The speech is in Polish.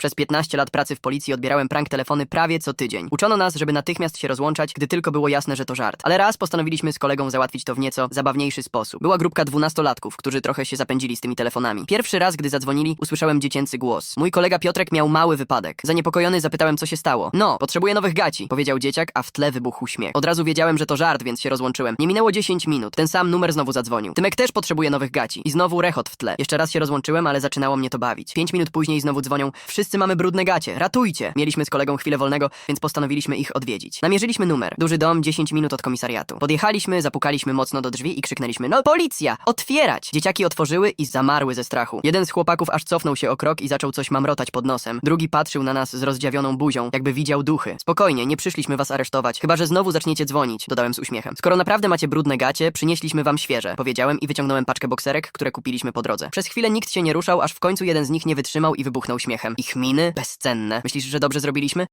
Przez 15 lat pracy w policji odbierałem prank telefony prawie co tydzień. Uczono nas, żeby natychmiast się rozłączać, gdy tylko było jasne, że to żart. Ale raz postanowiliśmy z kolegą załatwić to w nieco zabawniejszy sposób. Była grupka dwunastolatków, którzy trochę się zapędzili z tymi telefonami. Pierwszy raz, gdy zadzwonili, usłyszałem dziecięcy głos. Mój kolega Piotrek miał mały wypadek. Zaniepokojony zapytałem, co się stało. No, potrzebuję nowych gaci, powiedział dzieciak, a w tle wybuchł śmiech. Od razu wiedziałem, że to żart, więc się rozłączyłem. Nie minęło 10 minut. Ten sam numer znowu zadzwonił. Tymek też potrzebuje nowych gaci. I znowu rechot w tle. Jeszcze raz się rozłączyłem, ale zaczynało mnie to bawić. Pięć minut później znowu dzwonią. Wszyscy mamy brudne gacie, ratujcie! Mieliśmy z kolegą chwilę wolnego, więc postanowiliśmy ich odwiedzić. Namierzyliśmy numer. Duży dom, 10 minut od komisariatu. Podjechaliśmy, zapukaliśmy mocno do drzwi i krzyknęliśmy: No, policja! Otwierać! Dzieciaki otworzyły i zamarły ze strachu. Jeden z chłopaków aż cofnął się o krok i zaczął coś mamrotać pod nosem. Drugi patrzył na nas z rozdziawioną buzią, jakby widział duchy. Spokojnie, nie przyszliśmy was aresztować, chyba że znowu zaczniecie dzwonić, dodałem z uśmiechem. Skoro naprawdę macie brudne gacie, przynieśliśmy wam świeże, powiedziałem i wyciągnąłem paczkę bokserek, które kupiliśmy po drodze. Przez chwilę nikt się nie ruszał, aż w końcu jeden z nich nie wytrzymał i wybuchnął śmiechem. Ich miny? Bezcenne. Myślisz, że dobrze zrobiliśmy?